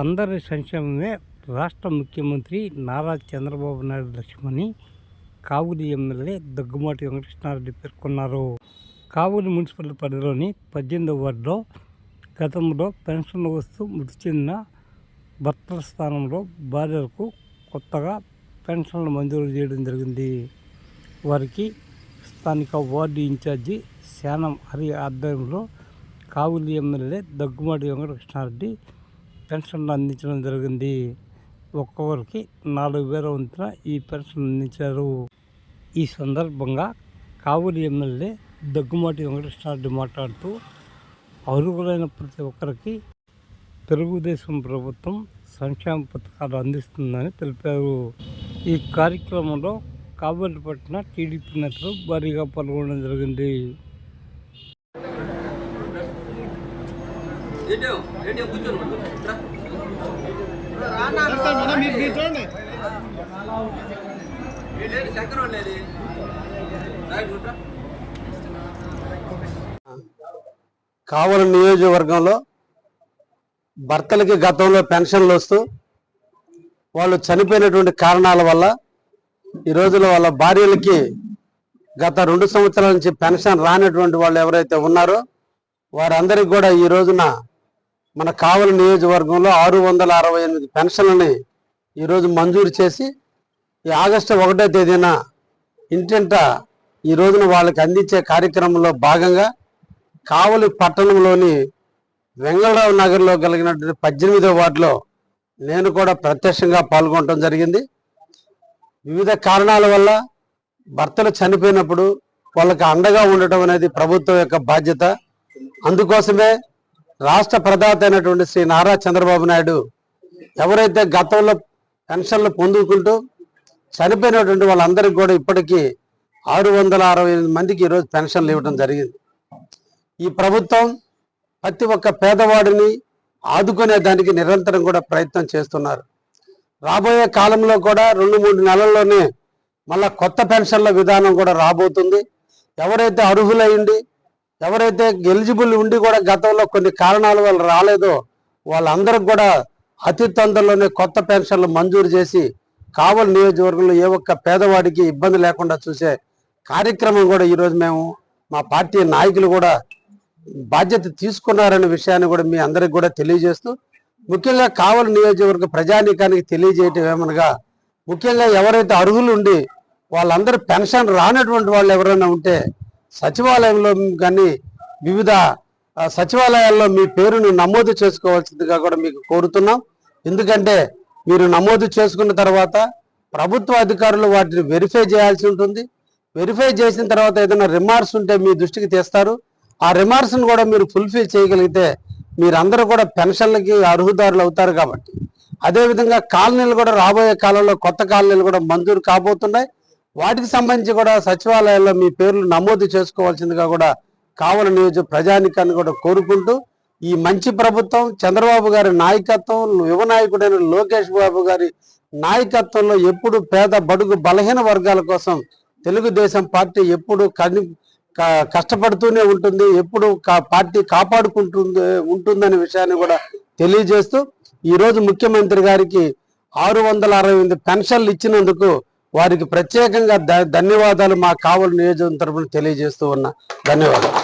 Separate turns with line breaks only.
అందరి సంక్షేమమే రాష్ట్ర ముఖ్యమంత్రి నారా చంద్రబాబు నాయుడు లక్ష్మణి కావులి ఎమ్మెల్యే దగ్గుమాటి వెంకటకృష్ణారెడ్డి పేర్కొన్నారు. కావులి మున్సిపల్ పరిధిలోని పద్దెనిమిదవ వార్డులో గతంలో పెన్షన్ వస్తూ మృతి చెందిన భర్తల స్థానంలో భార్యలకు కొత్తగా పెన్షన్లు మంజూరు చేయడం జరిగింది. వారికి స్థానిక వార్డు ఇన్ఛార్జి శానం హరి ఆధ్వర్యంలో కావులి ఎమ్మెల్యే దగ్గుమాటి వెంకటకృష్ణారెడ్డి పెన్షన్లు అందించడం జరిగింది. ఒక్కొక్కరికి నాలుగు వేల వంతున ఈ పెన్షన్ అందించారు. ఈ సందర్భంగా కావులి ఎమ్మెల్యే దగ్గుమాటి వెంకటకృష్ణారెడ్డి మాట్లాడుతూ అర్హులైన ప్రతి ఒక్కరికి తెలుగుదేశం ప్రభుత్వం సంక్షేమ పథకాలు అందిస్తుందని తెలిపారు. ఈ కార్యక్రమంలో కాబట్టిపట్టిన టీడీపీ నేతలు భారీగా పాల్గొనడం జరిగింది.
కావలి నియోజకవర్గంలో భర్తలకి గతంలో పెన్షన్లు వస్తూ వాళ్ళు చనిపోయినటువంటి కారణాల వల్ల ఈ రోజులో వాళ్ళ భార్యలకి గత రెండు సంవత్సరాల నుంచి పెన్షన్ రానటువంటి వాళ్ళు ఎవరైతే ఉన్నారో వారందరికీ కూడా ఈ రోజున మన కావలి నియోజకవర్గంలో ఆరు వందల అరవై ఎనిమిది పెన్షన్లని ఈరోజు మంజూరు చేసి ఈ ఆగస్టు ఒకటో తేదీన ఇంటింట ఈ రోజున వాళ్ళకి అందించే కార్యక్రమంలో భాగంగా కావలి పట్టణంలోని వెంగళరావు నగర్లో కలిగినటువంటి పద్దెనిమిదో వార్డులో నేను కూడా ప్రత్యక్షంగా పాల్గొనడం జరిగింది. వివిధ కారణాల వల్ల భర్తలు చనిపోయినప్పుడు వాళ్ళకి అండగా ఉండటం అనేది ప్రభుత్వం యొక్క బాధ్యత. అందుకోసమే రాష్ట్ర ప్రదాత అయినటువంటి శ్రీ నారా చంద్రబాబు నాయుడు ఎవరైతే గతంలో పెన్షన్లు పొందుకుంటూ చనిపోయినటువంటి వాళ్ళందరికీ కూడా ఇప్పటికీ ఆరు వందల అరవై ఎనిమిది మందికి ఈరోజు పెన్షన్లు ఇవ్వడం జరిగింది. ఈ ప్రభుత్వం ప్రతి ఒక్క పేదవాడిని ఆదుకునే దానికి నిరంతరం కూడా ప్రయత్నం చేస్తున్నారు. రాబోయే కాలంలో కూడా రెండు మూడు నెలల్లోనే మళ్ళా కొత్త పెన్షన్ల విధానం కూడా రాబోతుంది. ఎవరైతే అర్హులయ్యండి ఎవరైతే ఎలిజిబుల్ ఉండి కూడా గతంలో కొన్ని కారణాల వల్ల రాలేదో వాళ్ళందరికి కూడా అతి తొందరలోనే కొత్త పెన్షన్లు మంజూరు చేసి కావలి నియోజకవర్గంలో ఏ ఒక్క పేదవాడికి ఇబ్బంది లేకుండా చూసే కార్యక్రమం కూడా ఈరోజు మేము మా పార్టీ నాయకులు కూడా బాధ్యత తీసుకున్నారనే విషయాన్ని కూడా మీ అందరికి కూడా తెలియజేస్తూ ముఖ్యంగా కావలి నియోజకవర్గ ప్రజానీకానికి తెలియజేయటం ఏమనగా ముఖ్యంగా ఎవరైతే అర్హులు ఉండి వాళ్ళందరూ పెన్షన్ రానటువంటి వాళ్ళు ఎవరైనా ఉంటే సచివాలయంలో కానీ వివిధ సచివాలయాల్లో మీ పేరును నమోదు చేసుకోవాల్సిందిగా కూడా మీకు కోరుతున్నాం. ఎందుకంటే మీరు నమోదు చేసుకున్న తర్వాత ప్రభుత్వ అధికారులు వాటిని వెరిఫై చేయాల్సి ఉంటుంది. వెరిఫై చేసిన తర్వాత ఏదైనా రిమార్క్స్ ఉంటే మీ దృష్టికి తెస్తారు. ఆ రిమార్క్స్ను కూడా మీరు ఫుల్ఫిల్ చేయగలిగితే మీరందరూ కూడా పెన్షన్లకి అర్హుదారులు అవుతారు కాబట్టి. అదేవిధంగా కాలనీలు కూడా రాబోయే కాలంలో కొత్త కాలనీలు కూడా మంజూరు కాబోతున్నాయి. వాటికి సంబంధించి కూడా సచివాలయాల్లో మీ పేర్లు నమోదు చేసుకోవాల్సిందిగా కూడా కావలి నియోజక ప్రజానికాన్ని కూడా కోరుకుంటూ ఈ మంచి ప్రభుత్వం చంద్రబాబు గారి నాయకత్వం యువ నాయకుడైన లోకేష్ బాబు గారి నాయకత్వంలో ఎప్పుడు పేద బడుగు బలహీన వర్గాల కోసం తెలుగుదేశం పార్టీ ఎప్పుడు కని క- కష్టపడుతూనే ఉంటుంది ఎప్పుడు కా- పార్టీ కాపాడుకుంటుంది ఉంటుందనే విషయాన్ని కూడా తెలియజేస్తూ ఈరోజు ముఖ్యమంత్రి గారికి ఆరు వందల అరవై ఎనిమిది పెన్షన్లు ఇచ్చినందుకు వారికి ప్రత్యేకంగా ధన్యవాదాలు మా కావలి నియోజకవర్గం తరపున తెలియజేస్తూ ఉన్నా. ధన్యవాదాలు.